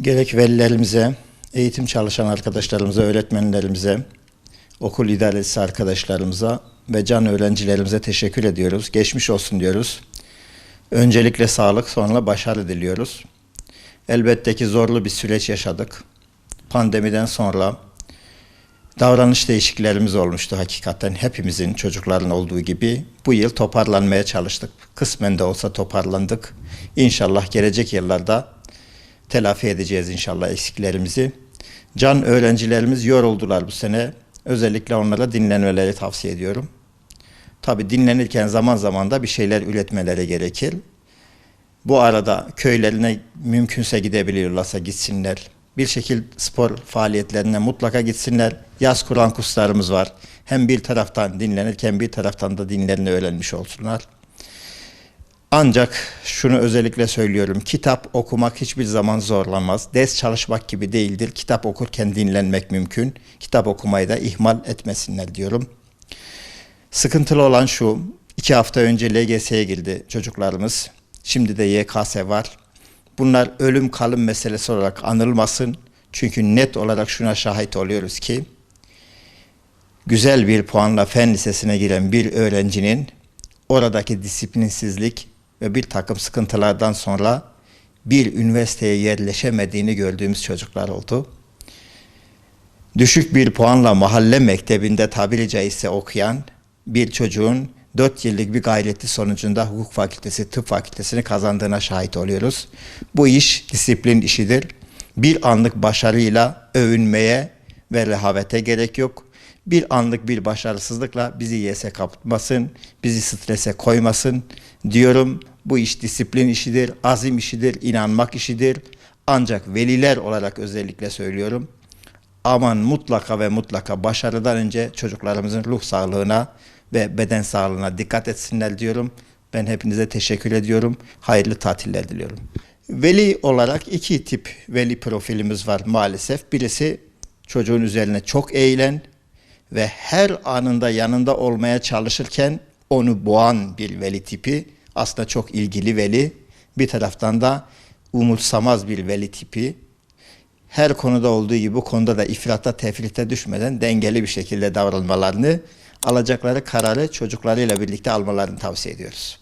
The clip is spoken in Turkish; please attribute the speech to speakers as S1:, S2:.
S1: Gerek velilerimize, eğitim çalışan arkadaşlarımıza, öğretmenlerimize, okul idaresi arkadaşlarımıza ve can öğrencilerimize teşekkür ediyoruz. Geçmiş olsun diyoruz. Öncelikle sağlık, sonra başarı diliyoruz. Elbette ki zorlu bir süreç yaşadık. Pandemiden sonra davranış değişikliklerimiz olmuştu hakikaten hepimizin çocukların olduğu gibi. Bu yıl toparlanmaya çalıştık. Kısmen de olsa toparlandık. İnşallah gelecek yıllarda telafi edeceğiz inşallah eksiklerimizi. Can öğrencilerimiz yoruldular bu sene. Özellikle onlara dinlenmeleri tavsiye ediyorum. Tabi dinlenirken zaman zaman da bir şeyler üretmeleri gerekir. Bu arada köylerine mümkünse gidebiliyorlarsa gitsinler. Bir şekil spor faaliyetlerine mutlaka gitsinler. Yaz Kur'an kurslarımız var. Hem bir taraftan dinlenirken bir taraftan da dinlerini öğrenmiş olsunlar. Ancak şunu özellikle söylüyorum. Kitap okumak hiçbir zaman zorlanmaz. Ders çalışmak gibi değildir. Kitap okurken dinlenmek mümkün. Kitap okumayı da ihmal etmesinler diyorum. Sıkıntılı olan şu. iki hafta önce LGS'ye girdi çocuklarımız. Şimdi de YKS var. Bunlar ölüm kalım meselesi olarak anılmasın. Çünkü net olarak şuna şahit oluyoruz ki güzel bir puanla fen lisesine giren bir öğrencinin oradaki disiplinsizlik ve bir takım sıkıntılardan sonra bir üniversiteye yerleşemediğini gördüğümüz çocuklar oldu. Düşük bir puanla mahalle mektebinde tabiri caizse okuyan bir çocuğun 4 yıllık bir gayreti sonucunda hukuk fakültesi, tıp fakültesini kazandığına şahit oluyoruz. Bu iş disiplin işidir. Bir anlık başarıyla övünmeye ve rehavete gerek yok. Bir anlık bir başarısızlıkla bizi yese kapatmasın, bizi strese koymasın diyorum. Bu iş disiplin işidir, azim işidir, inanmak işidir. Ancak veliler olarak özellikle söylüyorum. Aman mutlaka ve mutlaka başarıdan önce çocuklarımızın ruh sağlığına ve beden sağlığına dikkat etsinler diyorum. Ben hepinize teşekkür ediyorum. Hayırlı tatiller diliyorum. Veli olarak iki tip veli profilimiz var maalesef. Birisi çocuğun üzerine çok eğilen ve her anında yanında olmaya çalışırken onu boğan bir veli tipi. Aslında çok ilgili veli. Bir taraftan da umursamaz bir veli tipi. Her konuda olduğu gibi bu konuda da ifrata tefrite düşmeden dengeli bir şekilde davranmalarını alacakları kararı çocuklarıyla birlikte almalarını tavsiye ediyoruz.